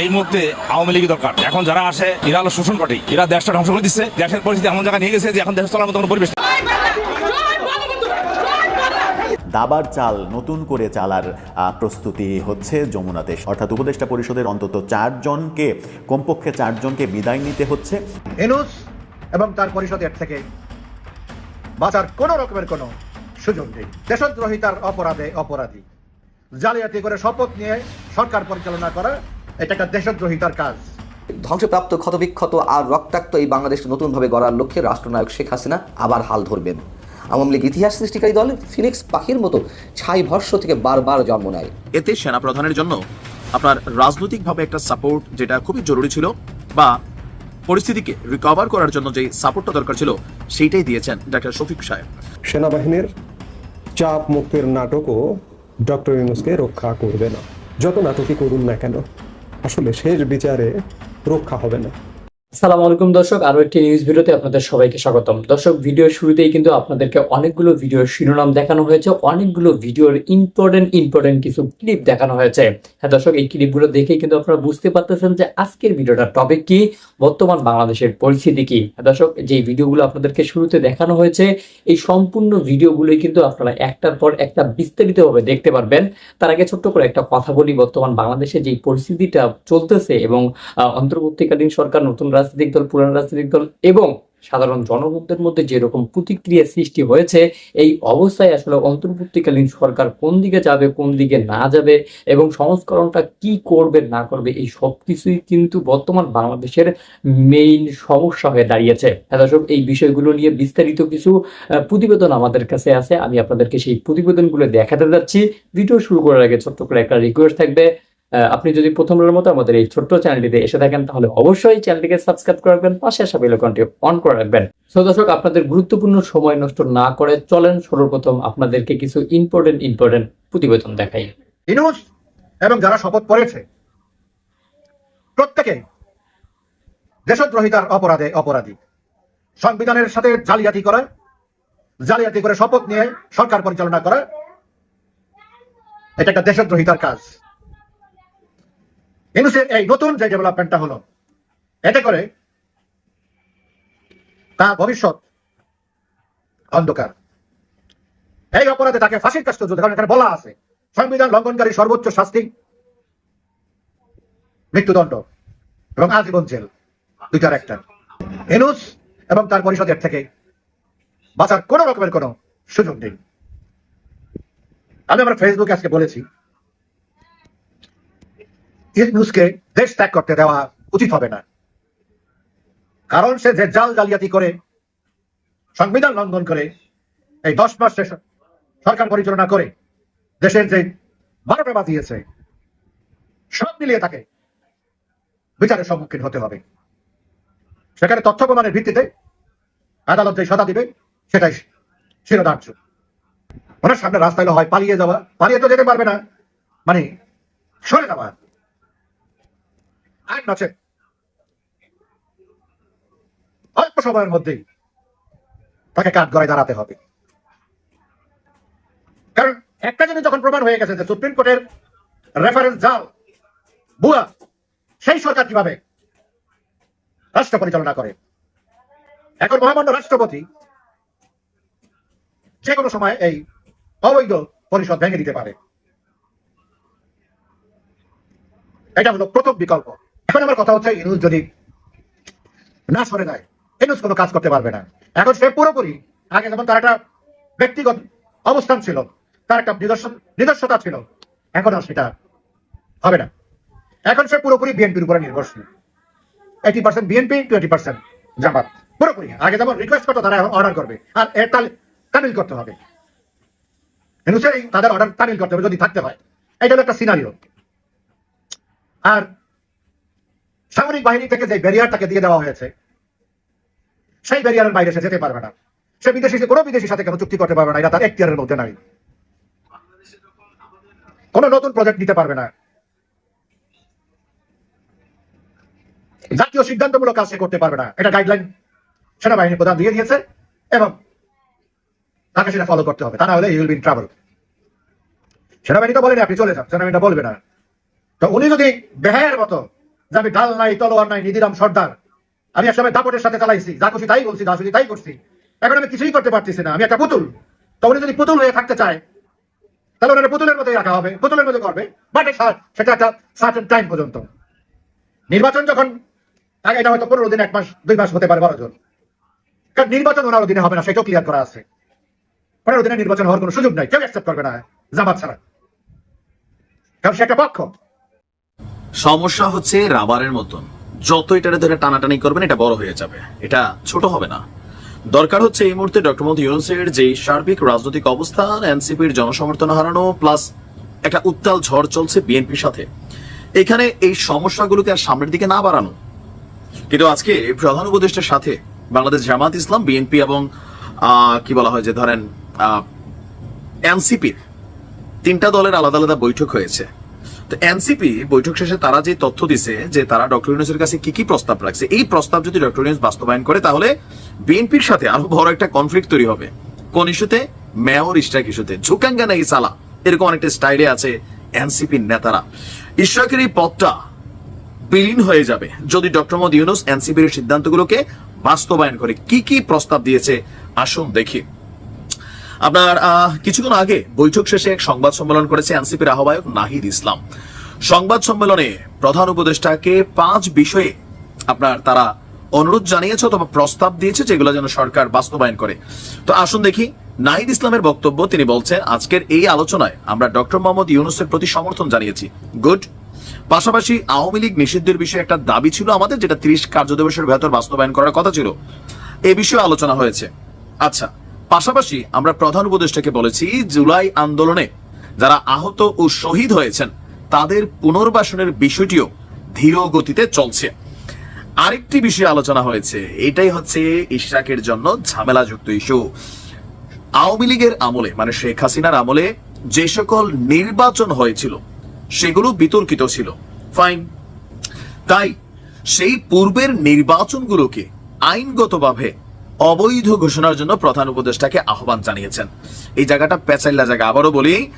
এই মুহূর্তে আওয়ামী লীগ দরকার। এখন যারা আসে এরা হলো শোষণ পার্টি। এরা দেশটা ধ্বংস করে দিচ্ছে। দেশের পরিস্থিতি এমন জায়গায় নিয়ে গেছে যে এখন দেশ চলার মতো কোনো পরিবেশ দাবার চাল নতুন করে চালার আহ, প্রস্তুতি হচ্ছে যমুনাতে। অর্থাৎ উপদেষ্টা পরিষদের অন্তত চারজনকে কমপক্ষে চারজনকে বিদায় নিতে হচ্ছে। এনুস এবং তার পরিষদের থেকে বাঁচার কোনো রকমের কোনো সুযোগ নেই। দেশদ্রোহিতার অপরাধে অপরাধী। জালিয়াতি করে শপথ নিয়ে সরকার পরিচালনা করা এটা একটা দেশদ্রোহিতার কাজ। ধ্বংসপ্রাপ্ত ক্ষতবিক্ষত আর রক্তাক্ত এই বাংলাদেশকে নতুনভাবে গড়ার লক্ষ্যে রাষ্ট্রনায়ক শেখ হাসিনা আবার হাল ধরবেন। আওয়ামী লীগ ইতিহাস সৃষ্টিকারী দল ফিনিক্স পাখির মতো ছাই ভস্য থেকে বারবার জন্ম নেয়। এতে সেনাপ্রধানের জন্য আপনার রাজনৈতিকভাবে একটা সাপোর্ট যেটা খুবই জরুরি ছিল বা পরিস্থিতিকে রিকভার করার জন্য যে সাপোর্টটা দরকার ছিল সেইটাই দিয়েছেন ডাক্তার শফিক সাহেব। সেনাবাহিনীর চাপ মুক্তির নাটকও ডক্টর ইউনুসকে রক্ষা করবে না। যত নাটকই করুন না কেন আসলে শেষ বিচারে রক্ষা হবে না। আসসালামু আলাইকুম দর্শক আরও একটি নিউজ ভিডিওতে আপনাদের সবাইকে স্বাগতম। দর্শক ভিডিও শুরুতেই কিন্তু আপনাদেরকে অনেকগুলো ভিডিওর শিরোনাম দেখানো হয়েছে। অনেকগুলো ভিডিওর ইম্পর্টেন্ট ইম্পর্টেন্ট কিছু ক্লিপ দেখানো হয়েছে। হ্যাঁ দর্শক, এই ক্লিপগুলো দেখে কিন্তু আপনারা বুঝতে পারতেছেন যে আজকের ভিডিওটার টপিক কি, বর্তমান বাংলাদেশের পরিস্থিতি কি। হ্যাঁ দর্শক, যে ভিডিওগুলো আপনাদেরকে শুরুতে দেখানো হয়েছে, এই সম্পূর্ণ ভিডিওগুলোই কিন্তু আপনারা একটার পর একটা বিস্তারিতভাবে দেখতে পারবেন। তার আগে ছোট্ট করে একটা কথা বলি, বর্তমান বাংলাদেশে যে পরিস্থিতিটা চলতেছে এবং অন্তর্বর্তীকালীন সরকার নতুন রাজনৈতিক দল, পুরান রাজনৈতিক দল এবং সাধারণ জনগণদের মধ্যে যেরকম প্রতিক্রিয়া সৃষ্টি হয়েছে, এই অবস্থায় আসলে অন্তর্বর্তীকালীন সরকার কোন দিকে যাবে, কোন দিকে না যাবে এবং সংস্করণটা কি করবে, না করবে, এই সব কিছুই কিন্তু বর্তমান বাংলাদেশের মেইন সমস্যা হয়ে দাঁড়িয়েছে। হ্যাঁ দর্শক, এই বিষয়গুলো নিয়ে বিস্তারিত কিছু প্রতিবেদন আমাদের কাছে আছে। আমি আপনাদেরকে সেই প্রতিবেদনগুলো দেখাতে যাচ্ছি। ভিডিও শুরু করার আগে ছোট্ট করে একটা রিকোয়েস্ট থাকবে। আপনি যদি প্রথমবারের মতো আমাদের এই ছোট্ট চ্যানেলটিতে এসে থাকেন, তাহলে অবশ্যই চ্যানেলটিকে সাবস্ক্রাইব করে রাখবেন, পাশে আসা বেল আইকনটি অন করে রাখবেন। সো দর্শক, আপনাদের গুরুত্বপূর্ণ সময় নষ্ট না করে চলেন সর্বপ্রথম আপনাদেরকে কিছু ইম্পর্টেন্ট ইম্পর্টেন্ট প্রতিবেদন দেখাই। এবং যারা শপথ করেছে প্রত্যেকে দেশদ্রোহিতার অপরাধে অপরাধী। সংবিধানের সাথে জালিয়াতি করে জালিয়াতি করে শপথ নিয়ে সরকার পরিচালনা করে। এটা একটা দেশদ্রোহিতার কাজ। ইনুসের এই নতুন যে ডেভেলপমেন্টটা হলো, এতে করে তার ভবিষ্যৎ অন্ধকার। এই অপরাধে তাকে ফাঁসির কাজ চলছে কারণ এখানে বলা আছে, সংবিধান লঙ্ঘনকারী সর্বোচ্চ শাস্তি, মৃত্যুদণ্ড এবং আজীবন জেল, দুইটার একটা। এনুস এবং তার পরিষদের থেকে বাঁচার কোন রকমের কোনো সুযোগ নেই। আমি আমার ফেসবুকে আজকে বলেছি ইউনুসকে দেশ ত্যাগ করতে দেওয়া উচিত হবে না। কারণ সে যে জাল জালিয়াতি করে, সংবিধান লঙ্ঘন করে, এই দশ মাস সরকার পরিচালনা করে, দেশের যে বারোটা বাজিয়েছে সব মিলিয়ে তাকে বিচারের সম্মুখীন হতে হবে। সেখানে তথ্য প্রমাণের ভিত্তিতে আদালত যে সদা দিবে, সেটাই শিরোধার্য। ওনার সামনে রাস্তায় হয় পালিয়ে যাওয়া, পালিয়ে তো যেতে পারবে না মানে সরে যাওয়া। আর নচে অল্প সময়ের মধ্যেই তাকে কাঠ গড়ায় দাঁড়াতে হবে। কারণ একটা জিনিস যখন প্রমাণ হয়ে গেছে যে সুপ্রিম কোর্টের রেফারেন্স জাল বুয়া সেই সরকার কীভাবে রাষ্ট্র পরিচালনা করে? এখন মহামান্য রাষ্ট্রপতি যে কোনো সময় এই অবৈধ পরিষদ ভেঙে দিতে পারে। এটা হলো প্রথম বিকল্প। এখন আমার কথা হচ্ছে, ইনুস যদি না সরে যায়, ইনুস কোনো কাজ করতে পারবে না। এখন সে পুরোপুরি আগে যেমন তার একটা ব্যক্তিগত অবস্থান ছিল, তার একটা নিজস্ব নিজস্বতা ছিল, এখন আর সেটা হবে না। এখন সে পুরোপুরি বিএনপির উপরে নির্ভরশীল। Eighty percent BNP twenty percent Jamaat. পুরোপুরি। আগে যেমন রিকোয়েস্ট করতো, তারা অর্ডার করবে। আর এর তামিল করতে হবে। তাদের অর্ডার তামিল করতে হবে, যদি থাকতে হয়। এটা হলো একটা সিনারিও আর সামরিক বাহিনী থেকে যে ব্যারিয়ারটাকে দিয়ে দেওয়া হয়েছে, সেই ব্যারিয়ারের বাইরে সে যেতে পারবে না। সে বিদেশি কোনো বিদেশির সাথে কেন চুক্তি করতে পারবে না এটা তার এখতিয়ারের মধ্যে নাই। কোনো নতুন প্রজেক্ট নিতে পারবে না। জাতীয় সিদ্ধান্তমূলক কাজ সে করতে পারবে না। এটা গাইডলাইন সেনাবাহিনী প্রধান দিয়ে দিয়েছে এবং তাকে সেটা ফলো করতে হবে। তা না হলে ইউল বিন ট্রাভেল সেনাবাহিনী তো বলেনি, আপনি চলে যান। সেনাবাহিনীটা বলবে না। তো উনি যদি বেহায়ের মতো যে আমি ঢাল নাই, তলোয়ার নাই নিদিরাম সর্দার। আমি একসময় দাপটের সাথে চালাইছি, যা খুশি তাই বলছি, যা খুশি তাই করছি। এখন আমি কিছুই করতে পারতেছি না, আমি একটা পুতুল। তো উনি যদি পুতুল হয়ে থাকতে চায়, তাহলে পুতুলের মতোই রাখা হবে, পুতুলের মতো করবে। বাট সেটা একটা সার্টেন টাইম পর্যন্ত। নির্বাচন যখন, আগে এটা হয়তো পনেরো দিন, এক মাস, দুই মাস হতে পারে বারো জন। কারণ নির্বাচন ওনার অধীনে হবে না, সেটাও ক্লিয়ার করা আছে। পনেরো দিনে নির্বাচন হওয়ার কোনো সুযোগ নাই, কেউ অ্যাকসেপ্ট করবে না জামাত ছাড়া। কারণ সে একটা পক্ষ। সমস্যা হচ্ছে রাবারের মতন। যত এটারে ধরে টানাটানি করবেন, এটা বড় হয়ে যাবে। এটা ছোট হবে না। দরকার হচ্ছে এই মুহূর্তে ডক্টর মোহাম্মদ ইউনুসের যে সার্বিক রাজনৈতিক অবস্থান, এনসিপির জনসমর্থন হারানো প্লাস একটা উত্তাল ঝড় চলছে বিএনপির সাথে। এখানে এই সমস্যাগুলোকে আর সামনের দিকে না বাড়ানো। কিন্তু আজকে প্রধান উপদেষ্টার সাথে বাংলাদেশ জামাত ইসলাম, বিএনপি এবং কি বলা হয় যে ধরেন এনসিপির তিনটা দলের আলাদা আলাদা বৈঠক হয়েছে। তো এনসিপি বৈঠক শেষে তারা যে তথ্য দিছে যে তারা ডক্টর ইউনুসের কাছে কি কি প্রস্তাব রাখছে, এই প্রস্তাব যদি ডক্টর ইউনুস বাস্তবায়ন করে, তাহলে বিএনপির সাথে আরও বড় একটা কনফ্লিক্ট তৈরি হবে। কোন ইস্যুতে? মেয়র স্ট্রাইক ইস্যুতে। ঝুকাঙ্গা নাকি সালা? এরকম অনেকটা স্টাইলে আছে এনসিপির নেতারা। ইশরাকের এই পথটা বিলীন হয়ে যাবে যদি ডক্টর মোহাম্মদ ইউনুস এনসিপির সিদ্ধান্তগুলোকে বাস্তবায়ন করে। কি কি প্রস্তাব দিয়েছে? আসুন দেখি। আপনার কিছুক্ষণ আগে বৈঠক শেষে এক সংবাদ সম্মেলন করেছে এনসিপির আহ্বায়ক নাহিদ ইসলাম। সংবাদ সম্মেলনে প্রধান উপদেষ্টাকে পাঁচ বিষয়ে আপনার তারা অনুরোধ জানিয়েছে অথবা প্রস্তাব দিয়েছে যেগুলো যেন সরকার বাস্তবায়ন করে। তো আসুন দেখি, নাহিদ ইসলামের বক্তব্য, তিনি বলছেন, আজকের এই আলোচনায় আমরা ডক্টর মোহাম্মদ ইউনুসের প্রতি সমর্থন জানিয়েছি। গুড। পাশাপাশি আওয়ামী লীগ নিষিদ্ধের বিষয়ে একটা দাবি ছিল আমাদের, যেটা ত্রিশ কার্যদিবসের ভেতর বাস্তবায়ন করার কথা ছিল। এ বিষয়ে আলোচনা হয়েছে। আচ্ছা পাশাপাশি আমরা প্রধান উপদেষ্টাকে বলেছি, জুলাই আন্দোলনে যারা আহত ও শহীদ হয়েছেন, তাদের পুনর্বাসনের বিষয়টিও ধীর গতিতে চলছে। আরেকটি বিষয়ে আলোচনা হয়েছে, এটাই হচ্ছে ইশরাকের জন্য ঝামেলাযুক্ত ইস্যু। আওয়ামী লীগের আমলে মানে শেখ হাসিনার আমলে যে সকল নির্বাচন হয়েছিল, সেগুলো বিতর্কিত ছিল। ফাইন তাই সেই পূর্বের নির্বাচনগুলোকে আইনগতভাবে অবৈধ ঘোষণার জন্য প্রধান উপদেষ্টাকে আহ্বান জানিয়েছেন। এই জায়গাটা পেঁচাইলা জায়গা। আবারও বলি,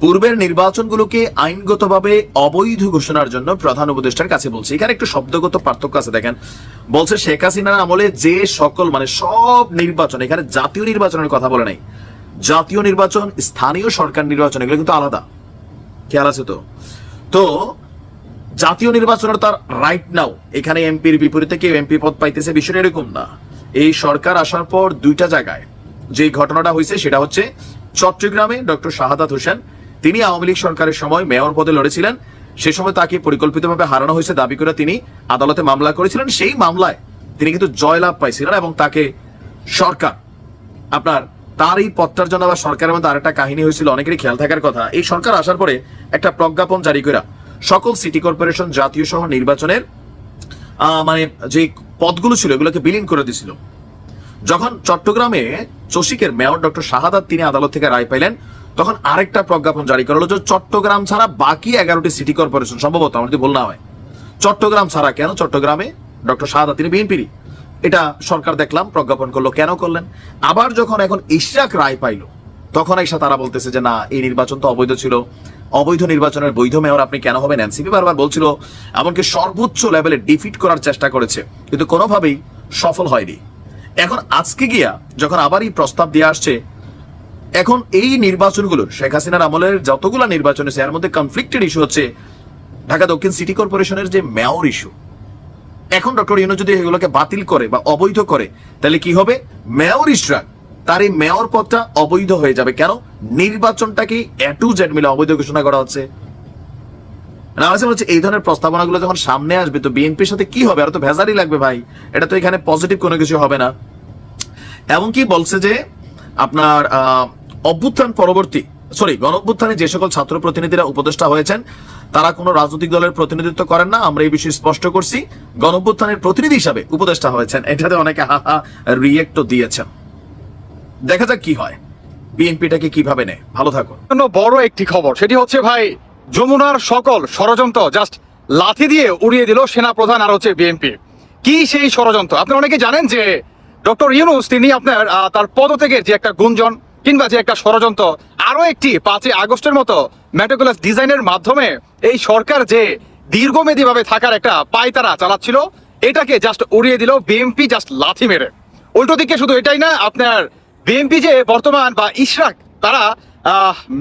পূর্বের নির্বাচনগুলোকে আইনগতভাবে অবৈধ ঘোষণার জন্য প্রধান উপদেষ্টার কাছে বলছে। এখানে একটু শব্দগত পার্থক্য আছে, দেখেন। বলছে, শেখ হাসিনার আমলে যে সকল মানে সব নির্বাচন, এখানে জাতীয় নির্বাচনের কথা বলে নাই। জাতীয় নির্বাচন, স্থানীয় সরকার নির্বাচন, এগুলো কিন্তু আলাদা। খেয়াল আছে তো? তো, জাতীয় নির্বাচনের তার রাইট নাও এখানে এমপির বিপরীতে কেউ এমপি পদ পাইতেছে, বিষয়টা এরকম না। এই সরকার আসার পর দুইটা জায়গায় যে ঘটনাটা হয়েছে সেটা হচ্ছে চট্টগ্রামে ডক্টর শাহাদাত হোসেন, তিনি আওয়ামী লীগ সরকারের সময় মেয়র পদে লড়েছিলেন। সে সময় তাকে পরিকল্পিতভাবে হারানো হয়েছে দাবি করে তিনি আদালতে মামলা করেছিলেন। সেই মামলায় তিনি কিন্তু জয়লাভ পাইছিলেন এবং তাকে সরকার, আপনার তার এই পদটার জন্য আবার সরকারের মধ্যে আরেকটা কাহিনী হয়েছিল, অনেকেরই খেয়াল থাকার কথা। এই সরকার আসার পরে একটা প্রজ্ঞাপন জারি করা সকল সিটি কর্পোরেশন জাতীয় শহর নির্বাচনের মানে যে পদগুলো ছিল, এগুলোকে বিলীন করে দিছিল। যখন চট্টগ্রামে চসিকের মেয়র ডক্টর শাহাদাত তিনি আদালত থেকে রায় পাইলেন, তখন আরেকটা প্রজ্ঞাপন জারি করা হলো যে চট্টগ্রাম ছাড়া বাকি এগারোটি সিটি কর্পোরেশন, সম্ভবত আমার যদি ভুল না হয়। চট্টগ্রাম ছাড়া কেন? চট্টগ্রামে ডক্টর শাহাদাত তিনি বিএনপিরই এটা সরকার দেখলাম, প্রজ্ঞাপন করল, কেন করলেন? আবার যখন এখন ইশরাক রায় পাইলো, তখন এসে তারা বলতেছে যে না, এই নির্বাচন তো অবৈধ ছিল। অবৈধ নির্বাচনের বৈধ মেয়র আপনি কেন হবেন? এনসিপি বারবার বলছিল, এমনকি সর্বোচ্চ লেভেলে ডিফিট করার চেষ্টা করেছে, কিন্তু কোনোভাবেই সফল হয়নি। এখন আজকে গিয়া যখন আবার এই প্রস্তাব দিয়ে আসছে, এখন এই নির্বাচনগুলো শেখ হাসিনার আমলের যতগুলো নির্বাচন হয়েছে, এর মধ্যে কনফ্লিক্টেড ইস্যু হচ্ছে ঢাকা দক্ষিণ সিটি কর্পোরেশনের যে মেয়র ইস্যু এখন ডক্টর ইউনো যদি এগুলোকে বাতিল করে বা অবৈধ করে, তাহলে কি হবে? মেয়র ইশরাক তার এই মেয়র পদটা অবৈধ হয়ে যাবে। কেন? নির্বাচনটাকে এ টু জেড মিলে অবৈধ ঘোষণা করা হচ্ছে। হচ্ছে এই ধরনের প্রস্তাবনাগুলো যখন সামনে আসবে, তো বিএনপির সাথে কি হবে? আর তো ভেজারই লাগবে ভাই। এটা তো এখানে পজিটিভ কোনো কিছু হবে না। এমনকি বলছে যে, আপনার অভ্যুত্থান পরবর্তী সরি গণ অভ্যুত্থানে যে সকল ছাত্র প্রতিনিধিরা উপদেষ্টা হয়েছেন, তারা কোনো রাজনৈতিক দলের প্রতিনিধিত্ব করেন না। আমরা এই বিষয়ে স্পষ্ট করছি। গণ অভ্যুত্থানের প্রতিনিধি হিসাবে উপদেষ্টা হয়েছেন। এটাতে অনেকে হা হা রিয়েক্টও দিয়েছেন। দেখা যাক কি হয়। বিএনপিটাকে কীভাবে নেয়। ভালো জন্য বড় একটি খবর, সেটি হচ্ছে ভাই, যমুনার সকল ষড়যন্ত্র জাস্ট লাথি দিয়ে উড়িয়ে দিল সেনা প্রধান আর হচ্ছে বিএনপি। কি সেই ষড়যন্ত্র? আপনি অনেকে জানেন যে ডক্টর ইউনুস, তিনি আপনার তার পদ থেকে যে একটা গুঞ্জন কিংবা যে একটা ষড়যন্ত্র আরও একটি পাঁচই আগস্টের মতো ম্যাটোকুলাস ডিজাইনের মাধ্যমে এই সরকার যে দীর্ঘমেয়াদী ভাবে থাকার একটা পায়তারা চালাচ্ছিল, এটাকে জাস্ট উড়িয়ে দিল বিএমপি জাস্ট লাথি মেরে। উল্টো দিকে শুধু এটাই না, আপনার বিএমপি যে বর্তমান বা ইশরাক, তারা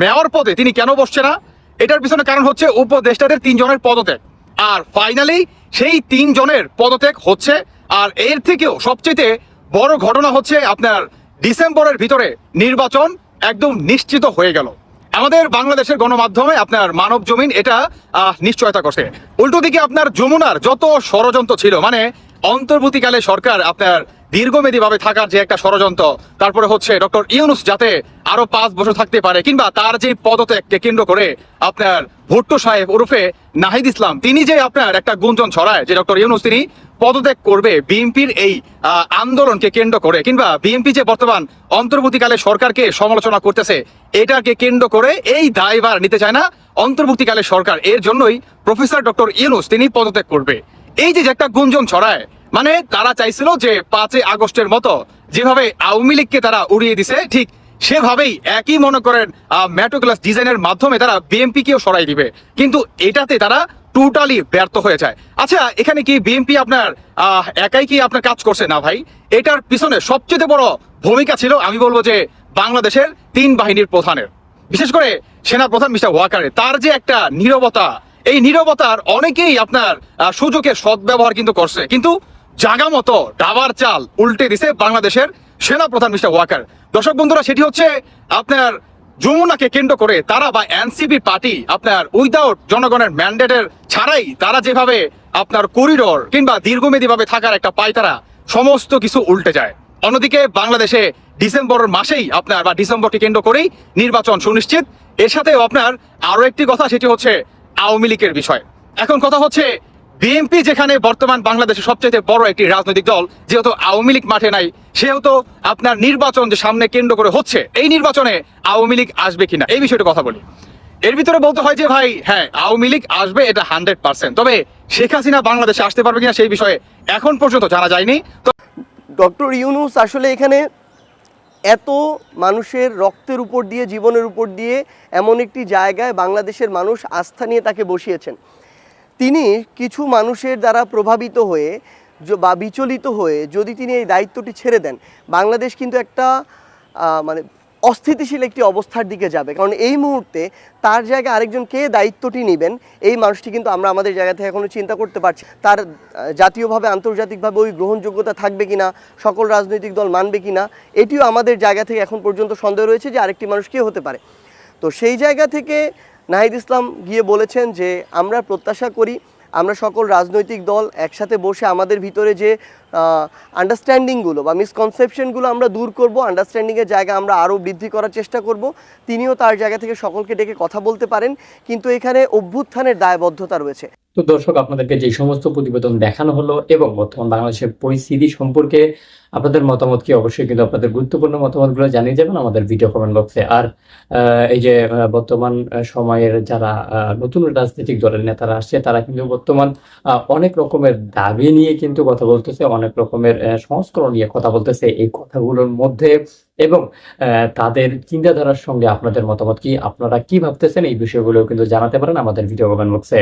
মেয়র পদে তিনি কেন বসছে না? এটার পিছনে কারণ হচ্ছে উপদেষ্টাদের তিনজনের পদত্যাগ। আর ফাইনালি সেই তিনজনের পদত্যাগ হচ্ছে, আর এর থেকেও সবচেয়ে বড় ঘটনা হচ্ছে আপনার ডিসেম্বরের ভিতরে নির্বাচন একদম নিশ্চিত হয়ে গেল। আমাদের বাংলাদেশের গণমাধ্যমে আপনার মানব জমিন এটা নিশ্চয়তা করছে। উল্টো দিকে আপনার যমুনার যত ষড়যন্ত্র ছিল মানে অন্তর্বর্তীকালে সরকার আপনার দীর্ঘমেয়াদী ভাবে থাকার যে একটা ষড়যন্ত্র, তারপরে হচ্ছে ডক্টর ইউনুস যাতে আরও পাঁচ বছর থাকতে পারে, কিংবা তার যে পদত্যাগকে কেন্দ্র করে আপনার ভুট্টো সাহেব ওরফে নাহিদ ইসলাম, তিনি যে আপনার একটা গুঞ্জন ছড়ায় যে ডক্টর ইউনুস তিনি পদত্যাগ করবে বিএনপির এই আন্দোলনকে কেন্দ্র করে, কিংবা বিএনপি যে বর্তমান অন্তর্বর্তীকালে সরকারকে সমালোচনা করতেছে, এটাকে কেন্দ্র করে এই দায়ভার নিতে চায় না অন্তর্বর্তীকালে সরকার। এর জন্যই প্রফেসর ডক্টর ইউনুস তিনি পদত্যাগ করবে। এই যে একটা গুঞ্জন ছড়ায় মানে তারা চাইছিল যে পাঁচই আগস্টের মতো যেভাবে আওয়ামী লীগকে তারা উড়িয়ে দিছে, ঠিক সেভাবেই একই মনে করেন ম্যাটোক্লাস ডিজাইনের মাধ্যমে তারা বিএমপি কেও সরাই দিবে। কিন্তু এটাতে তারা টোটালি ব্যর্থ হয়ে যায়। আচ্ছা এখানে কি বিএনপি আপনার একাই কি আপনার কাজ করছে? না ভাই, এটার পিছনে সবচেয়ে বড় ভূমিকা ছিল, আমি বলব যে বাংলাদেশের তিন বাহিনীর প্রধানের। বিশেষ করে সেনা প্রধান মিস্টার ওয়াকারের। তার যে একটা নীরবতা এই নীরবতার অনেকেই আপনার সুযোগের সদ্ব্যবহার কিন্তু করছে। কিন্তু জাগা মতো ডাবার চাল উল্টে দিছে বাংলাদেশের সেনা প্রধান মিস্টার ওয়াকার। দর্শক বন্ধুরা, সেটি হচ্ছে আপনার যমুনাকে কেন্দ্র করে তারা বা এনসিপি পার্টি আপনার উইদাউট জনগণের ম্যান্ডেটের ছাড়াই তারা যেভাবে আপনার করিডোর কিংবা দীর্ঘমেয়াদী ভাবে থাকার একটা পায়তারা সমস্ত কিছু উল্টে যায়। অন্যদিকে বাংলাদেশে ডিসেম্বর মাসেই আপনার বা ডিসেম্বরকে কেন্দ্র করেই নির্বাচন সুনিশ্চিত। এর সাথেও আপনার আরও একটি কথা, সেটি হচ্ছে আওয়ামী লীগের বিষয়। এখন কথা হচ্ছে, বিএনপি যেখানে বর্তমান বাংলাদেশের সবচেয়ে বড় একটি রাজনৈতিক দল, যেহেতু আওয়ামী লীগ মাঠে নাই, সেহেতু আপনার নির্বাচন যে সামনে কেন্দ্র করে হচ্ছে, এই নির্বাচনে আওয়ামী লীগ আসবে কিনা, এই বিষয়টা কথা বলি। এর ভিতরে বলতে হয় যে ভাই হ্যাঁ আওয়ামী লীগ আসবে এটা হান্ড্রেড পার্সেন্ট। তবে শেখ হাসিনা বাংলাদেশে আসতে পারবে কিনা সেই বিষয়ে এখন পর্যন্ত জানা যায়নি। তো ডক্টর ইউনুস আসলে এখানে এত মানুষের রক্তের উপর দিয়ে, জীবনের উপর দিয়ে এমন একটি জায়গায় বাংলাদেশের মানুষ আস্থা নিয়ে তাকে বসিয়েছেন। তিনি কিছু মানুষের দ্বারা প্রভাবিত হয়ে বা বিচলিত হয়ে যদি তিনি এই দায়িত্বটি ছেড়ে দেন, বাংলাদেশ কিন্তু একটা মানে অস্থিতিশীল একটি অবস্থার দিকে যাবে। কারণ এই মুহূর্তে তার জায়গায় আরেকজন কে দায়িত্বটি নেবেন, এই মানুষটি কিন্তু আমরা আমাদের জায়গা থেকে এখনও চিন্তা করতে পারছি। তার জাতীয়ভাবে, আন্তর্জাতিকভাবে ওই গ্রহণযোগ্যতা থাকবে কি না সকল রাজনৈতিক দল মানবে কি না এটিও আমাদের জায়গা থেকে এখন পর্যন্ত সন্দেহ রয়েছে যে আরেকটি মানুষ কে হতে পারে। তো সেই জায়গা থেকে নাহিদ ইসলাম গিয়ে বলেছেন যে, আমরা প্রত্যাশা করি আমরা সকল রাজনৈতিক দল একসাথে বসে আমাদের ভিতরে যে আন্ডারস্ট্যান্ডিংগুলো বা মিসকনসেপশনগুলো আমরা দূর করব আন্ডারস্ট্যান্ডিংয়ের জায়গা আমরা আরও বৃদ্ধি করার চেষ্টা করব, তিনিও তার জায়গা থেকে সকলকে ডেকে কথা বলতে পারেন। কিন্তু এখানে অভ্যুত্থানের দায়বদ্ধতা রয়েছে। তো দর্শক, আপনাদেরকে যে সমস্ত প্রতিবেদন দেখানো হলো এবং বর্তমান বাংলাদেশের পরিস্থিতি সম্পর্কে আপনাদের মতামত কি, অবশ্যই কিন্তু আপনাদের গুরুত্বপূর্ণ মতামতগুলো জানিয়ে যাবেন আমাদের ভিডিও কমেন্ট বক্সে আর এই যে বর্তমান সময়ের যারা নতুন রাজনৈতিক দলের নেতারা আসছে, তারা কিন্তু বর্তমান অনেক রকমের দাবি নিয়ে কিন্তু কথা বলতেছে, অনেক রকমের সংস্করণ নিয়ে কথা বলতেছে এই কথাগুলোর মধ্যে এবং তাদের চিন্তাধারার সঙ্গে আপনাদের মতামত কি, আপনারা কি ভাবতেছেন এই বিষয়গুলো কিন্তু জানাতে পারেন আমাদের ভিডিও কমেন্ট বক্সে